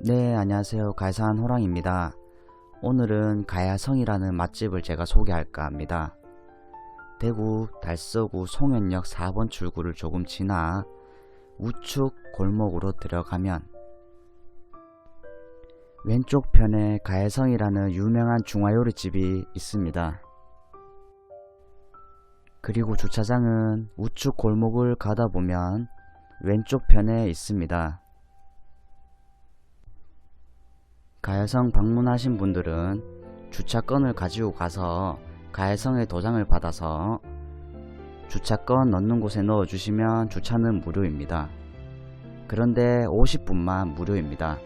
네, 안녕하세요. 가야산 호랑입니다. 오늘은 가야성이라는 맛집을 제가 소개할까 합니다. 대구 달서구 송현역 4번 출구를 조금 지나 우측 골목으로 들어가면 왼쪽 편에 가야성이라는 유명한 중화요리집이 있습니다. 그리고 주차장은 우측 골목을 가다 보면 왼쪽 편에 있습니다. 가야성 방문하신 분들은 주차권을 가지고 가서 가야성의 도장을 받아서 주차권 넣는 곳에 넣어주시면 주차는 무료입니다. 그런데 50분만 무료입니다.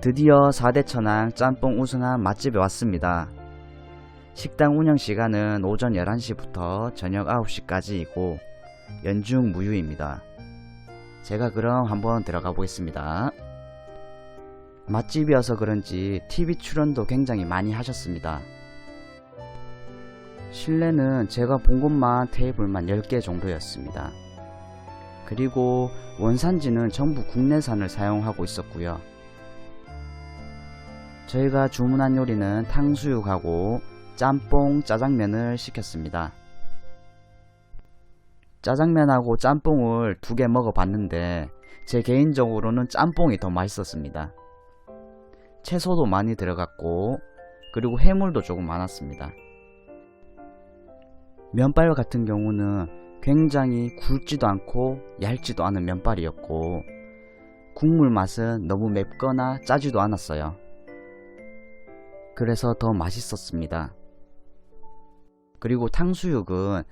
드디어 4대 천왕 짬뽕 우승한 맛집에 왔습니다. 식당 운영 시간은 오전 11시부터 저녁 9시까지이고 연중 무휴입니다. 제가 그럼 한번 들어가 보겠습니다. 맛집이어서 그런지 TV 출연도 굉장히 많이 하셨습니다. 실내는 제가 본 곳만 테이블만 10개 정도였습니다. 그리고 원산지는 전부 국내산을 사용하고 있었고요. 저희가 주문한 요리는 탕수육하고 짬뽕, 짜장면을 시켰습니다. 짜장면하고 짬뽕을 두 개 먹어봤는데 제 개인적으로는 짬뽕이 더 맛있었습니다. 채소도 많이 들어갔고 그리고 해물도 조금 많았습니다. 면발 같은 경우는 굉장히 굵지도 않고 얇지도 않은 면발이었고 국물 맛은 너무 맵거나 짜지도 않았어요. 그래서 더 맛있었습니다. 그리고 탕수육은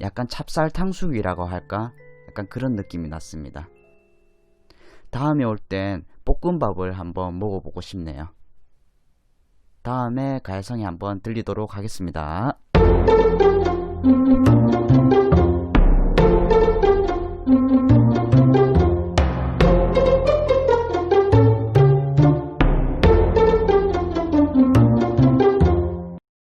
약간 찹쌀 탕수육이라고 할까? 약간 그런 느낌이 났습니다. 다음에 올 땐 볶음밥을 한번 먹어보고 싶네요. 다음에 가야성에 한번 들리도록 하겠습니다.